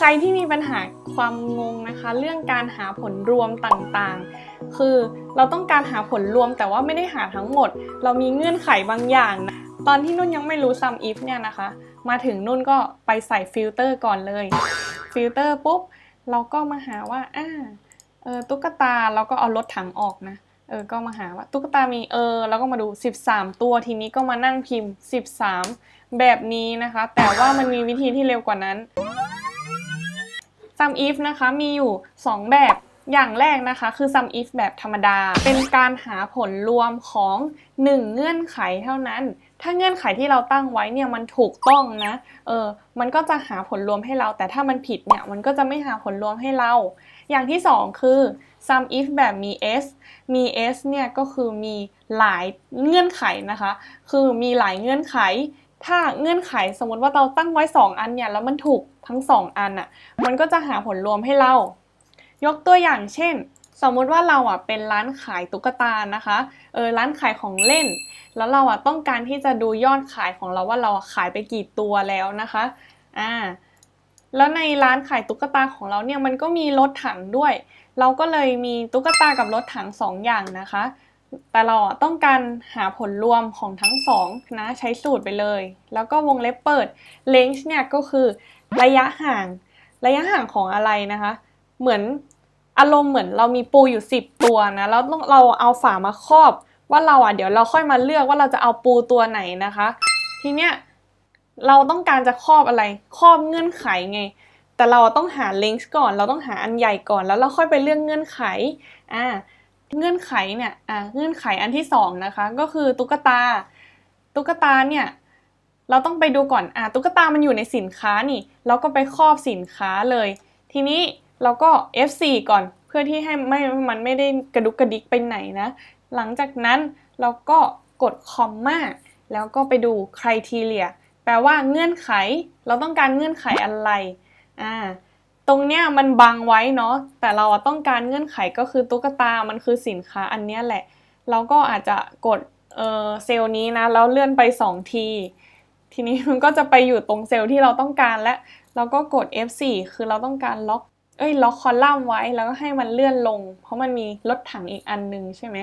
ใครที่มีปัญหาความงงนะคะ เรื่องการหาผลรวมต่างๆ คือเราต้องการหาผลรวมแต่ว่าไม่ได้หาทั้งหมด เรามีเงื่อนไขบางอย่างนะตอนที่นุ่นยังไม่รู้ sum if เนี่ยนะคะ มาถึงนุ่นก็ไปใส่ฟิลเตอร์ก่อนเลยฟิลเตอร์ปุ๊บเราก็มาหาว่าอ่าเออตุ๊กตาเราก็เอารถถังออกนะเออก็มาหาว่าตุ๊กตามีเออแล้วก็มาดู 13 ตัวทีนี้ก็มานั่งพิมพ์ 13 แบบนี้นะคะ แต่ว่ามันมีวิธีที่เร็วกว่านั้น sum if นะคะมีอยู่ 2 แบบอย่างแรกนะคะคือ sum if แบบธรรมดา เป็นการหาผลรวมของ 1 เงื่อนไขเท่านั้น ถ้าเงื่อนไขที่เราตั้งไว้เนี่ยมันถูกต้องนะเออมันก็จะหาผลรวมให้เรา แต่ถ้ามันผิดเนี่ยมันก็จะไม่หาผลรวมให้เรา อย่างที่ 2 คือ sum if แบบมี s มี s เนี่ยก็คือมีหลายเงื่อนไขนะคะ คือมีหลายเงื่อนไข ถ้าเงื่อนไขสมมติว่าเราตั้งไว้ 2 อันเนี่ยแล้วมันถูกทั้ง 2 อันอะ่ะมันก็จะหาผลรวมให้เรา ยกตัวอย่างเช่น สมมติว่าเราอะเป็นร้านขายตุ๊กตานะคะเออร้านขายของเล่น แล้วเราอะต้องการที่จะดูยอดขายของเราว่าเราขายไปกี่ตัวแล้วนะคะอ่าแล้วในร้านขายตุ๊กตาของเราเนี่ยมันก็มีรถถังด้วย เราก็เลยมีตุ๊กตากับรถถังสองอย่างนะคะ แต่เราต้องการหาผลรวมของทั้งสองนะใช้สูตรไปเลย แล้วก็วงเล็บเปิด range เนี่ยก็คือระยะห่าง ระยะห่างของอะไรนะคะ เหมือนอารมณ์เหมือนเรามีปูอยู่ 10 ตัวนะแล้วต้องเราเอาฝามาครอบ ว่าเราอะเดี๋ยวเราค่อยมาเลือกว่าเราจะเอาปูตัวไหนนะคะ ทีเนี้ยเราต้องการจะครอบอะไรครอบเงื่อนไขไง แต่เราต้องหา length ก่อน เราต้องหาอันใหญ่ก่อนแล้วเราค่อยไปเลือกเงื่อนไขอ่า เงื่อนไขเนี่ยอ่าเงื่อนไขอันที่สองนะคะ ก็คือตุ๊กตา ตุ๊กตาเนี่ยเราต้องไปดูก่อนอ่าตุ๊กตามันอยู่ในสินค้านี่ เราก็ไปครอบสินค้าเลย ทีนี้เราก็ F4 ก่อนเพื่อที่ให้ไม่มันไม่ได้กระดุกกระดิกไปไหนนะ หลังจากนั้นเราก็กดคอมมาแล้วก็ไปดู criteria แปลว่าเงื่อนไข เราต้องการเงื่อนไขอะไรอ่า ตรงเนี้ยมันบังไว้เนาะแต่เราต้องการเงื่อนไขก็คือตุ๊กตามันคือสินค้าอันเนี้ยแหละ เราก็อาจจะกดเออเซลล์นี้นะแล้วเลื่อนไป 2 ที ทีนี้มันก็จะไปอยู่ตรงเซลล์ที่เราต้องการและเราก็กด F4 คือเราต้องการล็อกเอ้ยล็อกคอลัมน์ไว้แล้วก็ให้มันเลื่อนลง เพราะมันมีรถถังอีกอันหนึงใช่ไหม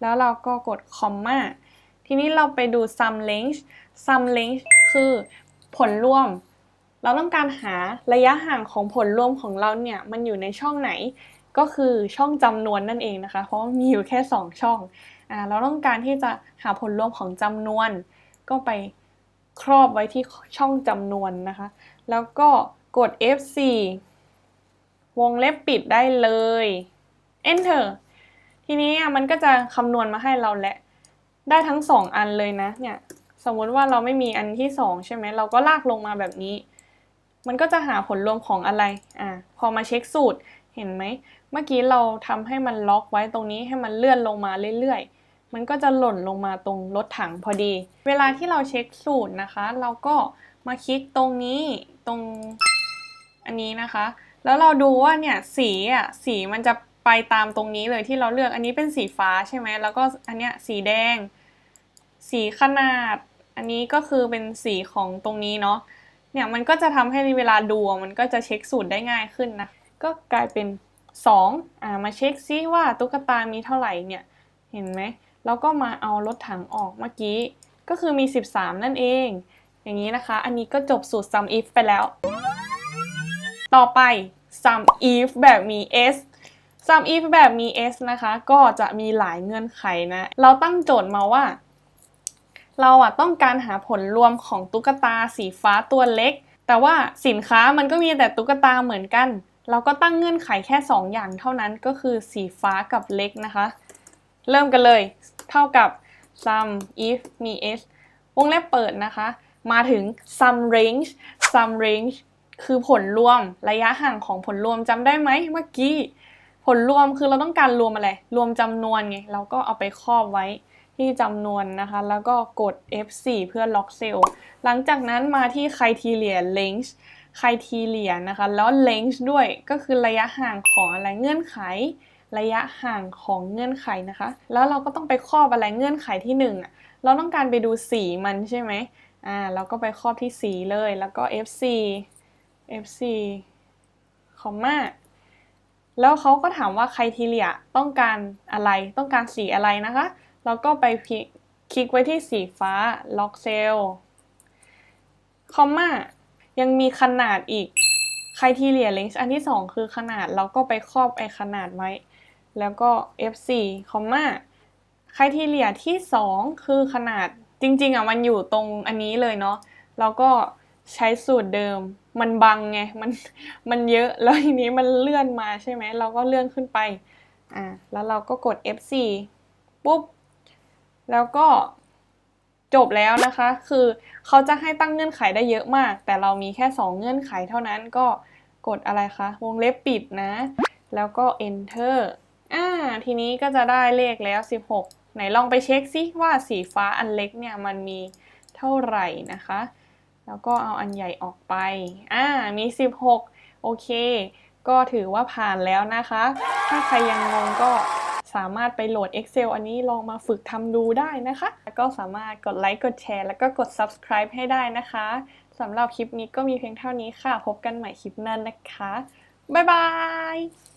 แล้วเราก็กดคอมมาทีนี้เราไปดู sum length sum length คือผลรวม เราต้องการหาระยะห่างของผลรวมของเราเนี่ยมันอยู่ในช่องไหน ก็คือช่องจำนวนนั่นเองนะคะ เพราะมีอยู่แค่ 2 ช่องอ่าเราต้องการที่จะหาผลรวมของจำนวน ก็ไปครอบไว้ที่ช่องจำนวนนะคะ แล้วก็กด F4 วงเล็บปิดได้เลย Enter ทีนี้อะมันก็จะคำนวณมาให้เราแหละ ได้ทั้ง 2 อันเลยนะเนี่ยสมมติว่าเราไม่มีอันที่ 2 ใช่ไหมเราก็ลากลงมาแบบนี้ มันก็จะหาผลรวมของอะไรอะพอมาเช็คสูตรเห็นไหมเมื่อกี้เราทำให้มันล็อกไว้ตรงนี้ให้มันเลื่อนลงมาเรื่อยๆ มันก็จะหล่นลงมาตรงรถถังพอดี เวลาที่เราเช็คสูตรนะคะ เราก็มาคลิกตรงนี้ตรงอันนี้นะคะ แล้วเราดูว่าเนี่ยสีอะสีมันจะไปตามตรงนี้เลยที่เราเลือกอันนี้เป็นสีฟ้าใช่ไหมแล้วก็อันเนี้ยสีแดง สีขนาด อันนี้ก็คือเป็นสีของตรงนี้เนาะ เนี่ยมันก็จะทำให้เวลาดูมันก็จะเช็คสูตรได้ง่ายขึ้นนะ ก็กลายเป็น 2อ่ามาเช็คซิว่าตุ๊กตามีเท่าไหร่เนี่ย เห็นไหมแล้วก็มาเอารถถังออกเมื่อกี้ ก็คือมี 13 นั่นเอง อย่างนี้นะคะ อันนี้ก็จบสูตร sum if ไปแล้ว ต่อไป sum if แบบมี s sum if แบบมี s นะคะ ก็จะมีหลายเงื่อนไขนะ เราตั้งโจทย์มาว่า เราอะต้องการหาผลรวมของตุ๊กตาสีฟ้าตัวเล็ก แต่ว่าสินค้ามันก็มีแต่ตุ๊กตาเหมือนกัน เราก็ตั้งเงื่อนไขแค่ 2 อย่างเท่านั้นก็คือสีฟ้ากับเล็กนะคะ เริ่มกันเลย เท่ากับ sum if มี s วงเล็บเปิดนะคะ มาถึง sum range sum range คือผลรวมระยะห่างของผลรวมจำได้ไหมเมื่อกี้ ผลรวมคือเราต้องการรวมอะไร รวมจำนวนไง เราก็เอาไปครอบไว้ ที่จำนวนนะคะ แล้วก็กด F4 เพื่อล็อกเซลล์ หลังจากนั้นมาที่ criteria length criteria นะคะ แล้ว length ด้วยก็คือระยะห่างของอะไรเงื่อนไข ระยะห่างของเงื่อนไขนะคะ แล้วเราก็ต้องไปครอบอะไรเงื่อนไขที่1อะเราต้องการไปดูสีมันใช่ไหมอ่าเราก็ไปครอบที่สีเลยแล้วก็ F4 F4 คอมมาแล้วเขาก็ถามว่า criteria ต้องการอะไรต้องการสีอะไรนะคะ เราก็ไปคลิกไว้ที่สีฟ้า lock cell คอมมายังมีขนาดอีก criteria length อันที่ 2 คือขนาดเราก็ไปครอบไอขนาดไว้ แล้วก็ F4 คอมมา criteria ที่ 2 คือขนาดจริงๆอะมันอยู่ตรงอันนี้เลยเนาะแล้วก็ใช้สูตรเดิมมันบังไงมันมันเยอะแล้วทีนี้มันเลื่อนมาใช่ไหมเราก็เลื่อนขึ้นไปอ่าแล้วเราก็กด F4 ปุ๊บ แล้วก็จบแล้วนะคะ คือเขาจะให้ตั้งเงื่อนไขได้เยอะมาก แต่เรามีแค่ 2 เงื่อนไขเท่านั้นก็กดอะไรคะ วงเล็บปิดนะ แล้วก็ enter อ่า ทีนี้ก็จะได้เลขแล้ว 16 ไหนลองไปเช็คซิว่าสีฟ้าอันเล็กเนี่ยมันมีเท่าไหร่นะคะ แล้วก็เอาอันใหญ่ออกไป อ่า มี 16 โอเค ก็ถือว่าผ่านแล้วนะคะ ถ้าใครยังงงก็ สามารถไปโหลด Excel อันนี้ลองมาฝึกทำดูได้นะคะ แล้วก็สามารถกดไลค์กดแชร์ แล้วก็กด subscribe ให้ได้นะคะสำหรับคลิปนี้ก็มีเพียงเท่านี้ค่ะ พบกันใหม่คลิปหน้านะคะ บ๊ายบาย